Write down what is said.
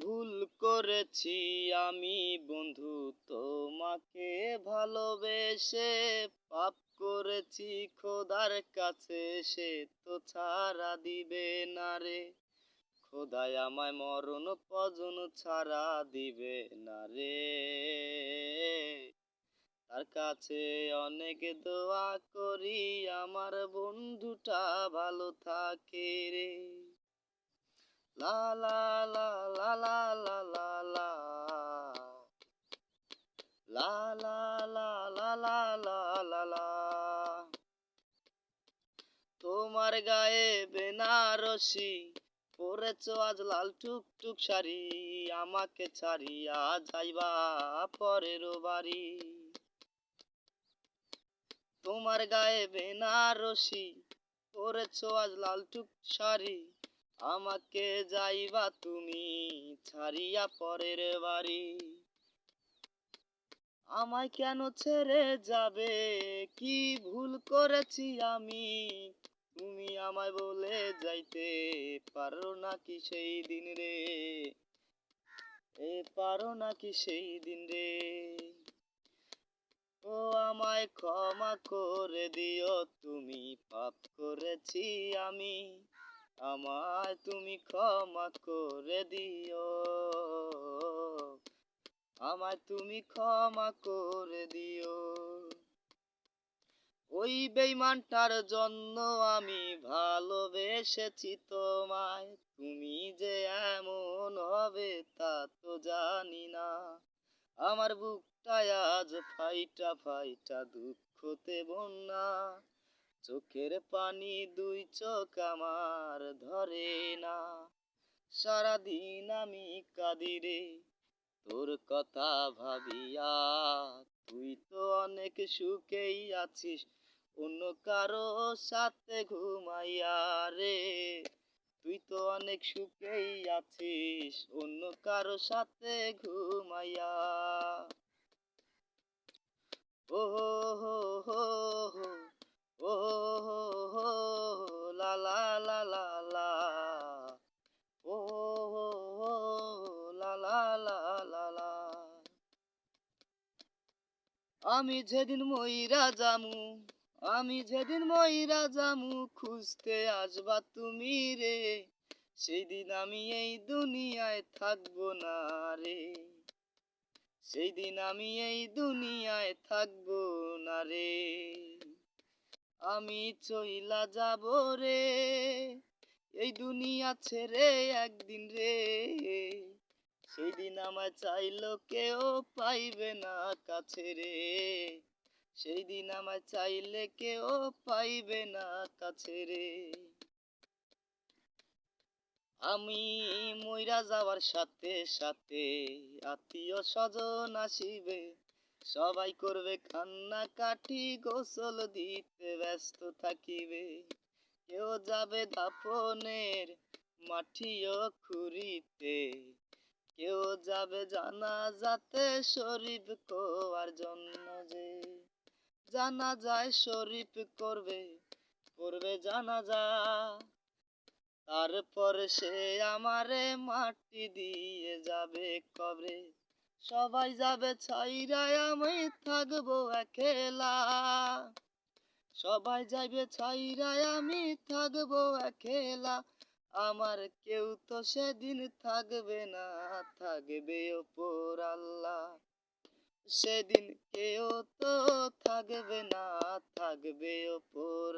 ভুল করেছি আমি বন্ধু, তোমাকে ভালোবেসে পাপ করেছি, খোদার কাছে সে তো ছাড়া দিবে না রে। খোদায় আমায় মরণ পজন ছাড়া দিবে না রে। তার কাছে অনেক দোয়া করি, আমার বন্ধুটা ভালো থাকে রে। লা লা লা লা লা লা লা লা তোমার গায়ে বেনারসি পরেছ আজ লাল টুকটুক শাড়ি, আমাকে ছাড়িয়া যাইবা পরের বাড়ি। তোমার গায়ে বেনারসি পরেছ আজ লাল টুক শাড়ি, আমাকে যাইবা তুমি ছাড়িয়া পরের বাড়ি। আমায় কেন ছেড়ে যাবে? কি ভুল করেছি আমি? তুমি আমায় বলে যাইতে পারো নাকি সেই দিন রে? এ পারো নাকি সেই দিন রে? ও আমায় ক্ষমা করে দিও, তুমি পাপ করেছি আমি। আমায় তুমি ক্ষমা করে দিও। আমায় তুমি ক্ষমা করে দিও। ওই বেইমানটার জন্য আমি ভালোবেসেছি তোমায়। তুমি যে এমন হবে তা তো জানি না। আমার বুকটা আজ ফাইটা ফাইটা দুঃখতে বন্যা। চোখের পানি দুই চোখ আমার ধরে না। সারাদিন আমি কাঁদি রে তোর কথা ভাবিয়া তুই তো অনেক সুখেই আছিস, অন্য কারও সাথে ঘুমাইয়া রে। তুই তো অনেক সুখেই আছিস, অন্য কারও সাথে ঘুমাইয়া। ও হো আমি যেদিন ময়রা জামু আমি যেদিন ময়রা জামু খুঁজতে আসবা তুমি রে। সেই দিন আমি এই দুনিয়ায় থাকব না রে। সেই দিন আমি এই দুনিয়ায় থাকব না রে। আমি চইলা যাব রে, এই দুনিয়া ছেড়ে একদিন রে। সেই দিন আমায় চাইলো কেউ পাইবে না কাছে রে। সেই দিন আমায় চাইলে কেউ পাইবে না কাছে রে। আমি মইরা যাওয়ার সাথে সাথে আত্মীয় স্বজন আসিবে। সবাই করবে কান্না কাটি গোসল দিতে ব্যস্ত থাকিবে। কেউ যাবে দাফনের মাটিও খুঁড়িতে। কেউ যাবে জানা যাতে শরীফ কোয়ার জন্য যে জানা যায় শরীফ করবে করবে জানা যা তারপর সে আমারে মাটি দিয়ে যাবে কবে সবাই যাবে ছাইরায় আমি থাকব একলা। সবাই যাবে ছাইরায় আমি থাকব একলা। আমার কেউ তো সেদিন থাকবে না, থাকবে ওপর আল্লাহ। সেদিন কেউ তো থাকবে না, থাকবে ওপর